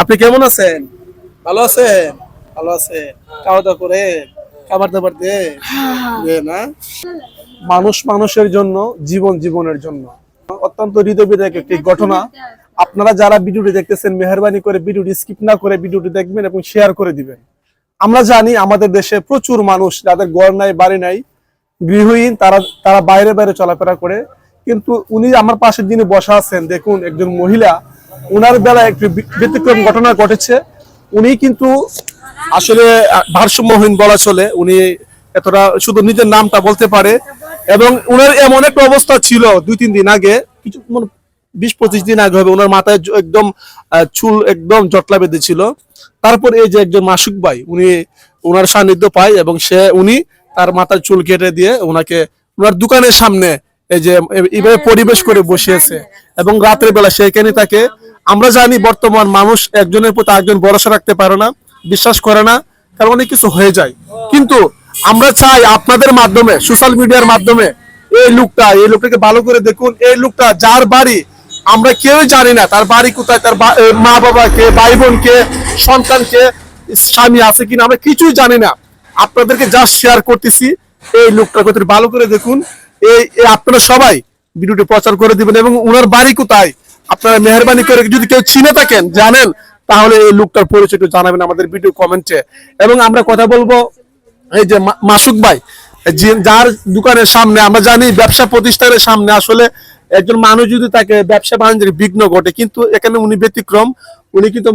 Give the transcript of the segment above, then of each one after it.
আপনি কেমন আছেন? ভালো আছেন? ভালো আছে খাওয়া দাওয়া করে খাবার দাবার দে দে না? মানুষ মানুষের জন্য জীবন জীবনের জন্য। অত্যন্ত হৃদয়বিদায়ক একটি ঘটনা। আপনারা যারা ভিডিওটি দেখতেছেন মেহরবানি করে ভিডিওটি স্কিপ না করে ভিডিওটি দেখবেন এবং শেয়ার করে দিবেন। আমরা জানি আমাদের দেশে প্রচুর মানুষ যাদের ঘর নাই বাড়ি নাই গৃহহীন তারা তারা বাইরে বাইরে চলাফেরা করে। কিন্তু উনি আমার পাশের যিনি বসা আছেন দেখুন একজন মহিলা। উনার বেলায় একটি ব্যতিক্রম ঘটনা ঘটেছে। উনি কিন্তু আসলে ভারসাম্যহীন বলা চলে। উনি এতটা শুধু নিজের নামটা বলতে পারে। এবং উনার এমন একটা অবস্থা ছিল দুই তিন দিন আগে কিছু বিশ পঁচিশ দিন আগে হবে ওনার মাথায় একদম চুল একদম জটলা বেঁধেছিল তারপর এই যে একজন মাসুক ভাই উনি ওনার সান্নিধ্য পায় এবং সে উনি তার মাথার চুল কেটে দিয়ে ওনাকে ওনার দোকানের সামনে এই যে এইভাবে পরিবেশ করে বসিয়েছে। এবং রাতের বেলা সেইখানে তাকে আমরা জানি বর্তমান মানুষ একজনের প্রতি একজন ভরসা রাখতে পারে না, বিশ্বাস করে না, কারণ অনেক কিছু হয়ে যায়। কিন্তু আমরা চাই আপনাদের মাধ্যমে সোশ্যাল মিডিয়ার মাধ্যমে এই লোকটা, এই লোকটাকে ভালো করে দেখুন, এই লোকটা যার বাড়ি আমরা কেউই জানি না, তার বাড়ি কোথায়, তার মা বাবাকে ভাই বোনকে সন্তানকে স্বামী আছে কিনা আমরা কিছুই জানি না। আপনাদেরকে যা শেয়ার করতেছি, এই লোকটার কথা ভালো করে দেখুন এই আপনারা সবাই ভিডিওটি প্রচার করে দিবেন এবং ওনার বাড়ি কোথায় আপনারা মেহরবানি করে যদি কেউ চিনে থাকেন, জানেন, তাহলে এই লোকটার পরিচয় একটু জানাবেন আমাদের ভিডিও কমেন্টে। এবং আমরা কথা বলব এই যে মাসুক ভাই যার দোকানের সামনে, আমরা জানি ব্যবসা প্রতিষ্ঠানের সামনে আসলে একজন মানুষ যদি তাকে ব্যবসা বাণিজ্যের বিঘ্ন ঘটে, কিন্তু এখানে উনি ব্যতিক্রম। উনি কিন্তু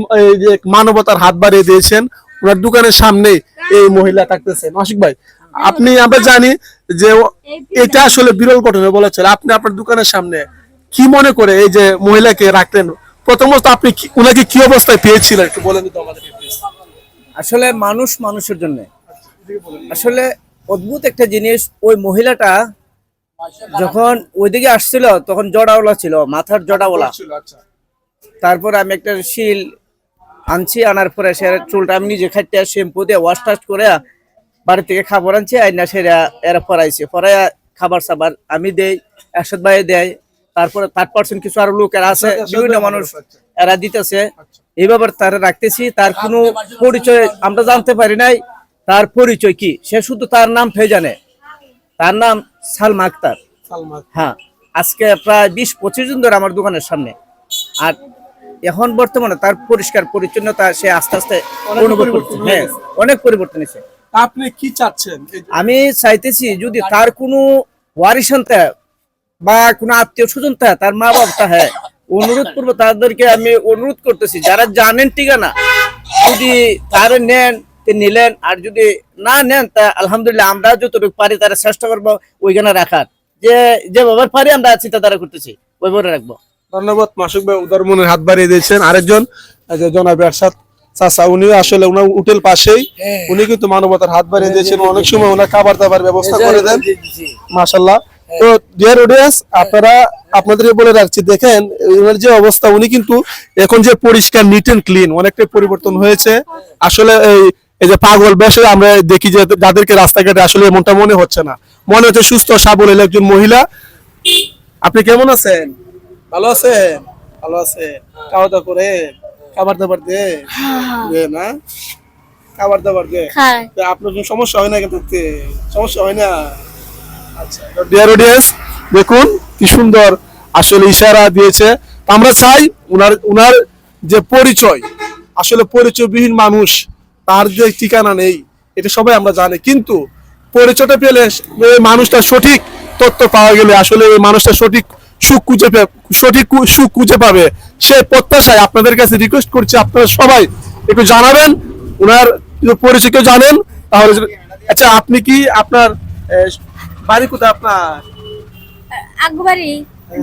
মানবতার হাত বাড়িয়ে দিয়েছেন। ওনার দোকানের সামনে এই মহিলা থাকতেছেন মাসুক ভাই, আপনি, আমরা জানি যে এটা আসলে বিরল ঘটনা বলেছিল আপনি আপনার দোকানের সামনে কি মনে করে এই যে মহিলাকে রাখলেন? প্রথমত আপনি উনাকে কি অবস্থায় পেয়েছিলেন? একটু বলেন তো আমাদেরকে আসলে মানুষ মানুষের জন্য। আসলে অদ্ভুত একটা জিনিস ওই মহিলাটা যখন ওইদিকে আসছিল তখন জড়াওয়ালা ছিল মাথার জড়াওয়ালা। আচ্ছা। তারপর আমি একটা শিল আনছি আনার পরে সে চুলটা আমি নিজে খাইতে শ্যাম্পু দিয়ে ওয়াশ টাশ করে বাড়ি থেকে খাবার আনছি আইনা সেরা এরা পরাইছে। পরাইয়া খাবার সাবার আমি দেই একসাথ ভাই দেয় তারপরে থার্ড পার্সন কিছু আরও লোক এরা আছে বিভিন্ন মানুষ এরা দিতেছে। এই এইভাবে তারা রাখতেছি তার কোনো পরিচয় আমরা জানতে পারি নাই। তার পরিচয় কি? সে শুধু তার নাম ফে জানে? তার নাম সালমা আক্তার। হ্যাঁ আজকে প্রায় বিশ পঁচিশ জন ধরে আমার দোকানের সামনে। আর এখন বর্তমানে তার পরিষ্কার পরিচ্ছন্নতা সে আস্তে আস্তে অনুভব করছে। হ্যাঁ অনেক পরিবর্তন এসে আপনি কি চাচ্ছেন? আমি চাইতেছি যদি তার কোনো ওয়ারিশান থাকে বা কোনো আত্মীয় স্বজন থাকে তার মা বাবা থাকে অনুরোধ করব তাদেরকে আমি অনুরোধ করতেছি যারা জানেন ঠিকানা যদি তার নেন নিলেন আর যদি না নেন তা আলহামদুলিল্লাহ আমরা যতটুকু পারি তারা চেষ্টা করব ওইখানে রাখার। যে যে বাবার পারি আমরা চিন্তা তারা করতেছি ওইভাবে রাখব। ধন্যবাদ মাসুক ভাই উদার মনের হাত বাড়িয়ে দিয়েছেন। আরেকজন জনাব এরশাদ চাচা উনি আসলে ওনার উটেল পাশেই উনি কিন্তু মানবতার হাত বাড়িয়ে দিয়েছেন। অনেক সময় ওনার খাবার দাবার ব্যবস্থা করে দেন। মাশাল্লাহ তো ডিয়ার অডিয়েন্স আপনারা আপনাদের বলে রাখছি দেখেন ওনার যে অবস্থা উনি কিন্তু এখন যে পরিষ্কার নিট এন্ড ক্লিন অনেকটাই পরিবর্তন হয়েছে। আসলে এই এই যে পাগল বেশে আমরা দেখি যে যাদেরকে রাস্তাঘাটে আসলে এমনটা মনে হচ্ছে না। মনে হচ্ছে সুস্থ সাবলীল একজন মহিলা। আপনি কেমন আছেন? ভালো আছেন? ভালো আছে খাওয়া দাওয়া করে খাবার দাবার দে দে না? খাবার দাবার দে আপনার কোনো সমস্যা হয় না থাকতে সমস্যা হয় না? ডিয়ার অডিয়েন্স দেখুন কি সুন্দর আসলে ইশারা দিয়েছে। আমরা চাই উনার উনার যে পরিচয়, আসলে পরিচয়বিহীন মানুষ, তার যে ঠিকানা নেই, এটা সবাই আমরা জানি। কিন্তু পরিচয়টা পেলে এই মানুষটা সঠিক তথ্য পাওয়া গেলে, আসলে ওই মানুষটা সঠিক সুখ খুঁজে সঠিক সুখ খুঁজে পাবে। সে প্রত্যাশায় আপনাদের কাছে রিকোয়েস্ট করছি, আপনারা সবাই একটু জানাবেন। যদি পরিচয় কেউ জানেন, তাহলে আচ্ছা আপনি কি আপনার বাড়ি কোথায় আপনার? আকবরী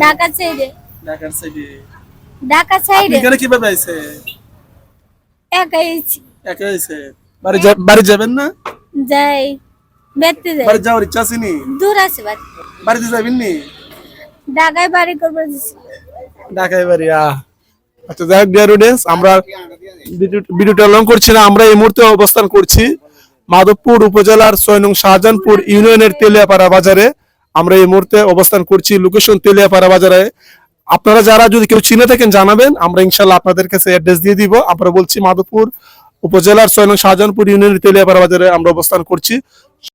ঢাকা সাইডে। ঢাকার সাইডে। ঢাকা সাইডে। এখানে কীভাবে আইছে? একাই আছি। একা আইছে? বাড়ি বাড়ি যাবেন না? যাই বেড়তে যাই। বাড়ি যাওয়ার ইচ্ছা আছে নি? দূর আছে বাড়ি। বাড়িতে যাবেন নি? ঢাকায় বাড়ি করব। ঢাকায় বাড়ি আহ। আচ্ছা যাই হোক ডিয়ার অডিয়েন্স আমরা ভিডিও- ভিডিওটা লং করছি না আমরা এই মুহূর্তে অবস্থান করছি। মাধবপুর উপজেলার ছয় নং শাহজাহানপুর ইউনিয়নের তেলিয়াপাড়া বাজারে আমরা এই মুহূর্তে অবস্থান করছি লোকেশন তেলিয়াপাড়া বাজারে। আপনারা যারা যদি কেউ চিনে থাকেন জানাবেন, আমরা ইনশাল্লাহ আপনাদের কাছে অ্যাড্রেস দিয়ে দিব। আমরা বলছি মাধবপুর উপজেলার ছয় নং শাহজাহানপুর ইউনিয়নের তেলিয়াপাড়া বাজারে আমরা অবস্থান করছি।